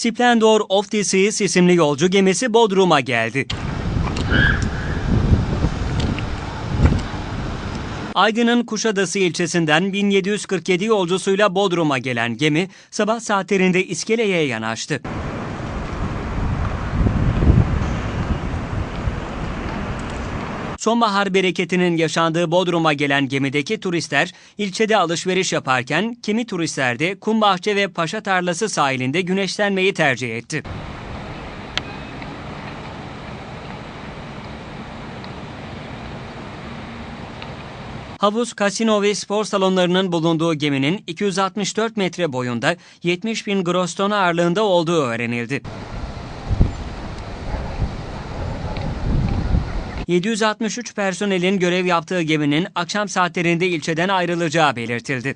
Splendor of the Seas isimli yolcu gemisi Bodrum'a geldi. Aydın'ın Kuşadası ilçesinden 1747 yolcusuyla Bodrum'a gelen gemi sabah saatlerinde iskeleye yanaştı. Sonbahar bereketinin yaşandığı Bodrum'a gelen gemideki turistler ilçede alışveriş yaparken kimi turistler de Kumbahçe ve Paşa Tarlası sahilinde güneşlenmeyi tercih etti. Havuz, kasino ve spor salonlarının bulunduğu geminin 264 metre boyunda 70 bin gross ton ağırlığında olduğu öğrenildi. 763 personelin görev yaptığı geminin akşam saatlerinde ilçeden ayrılacağı belirtildi.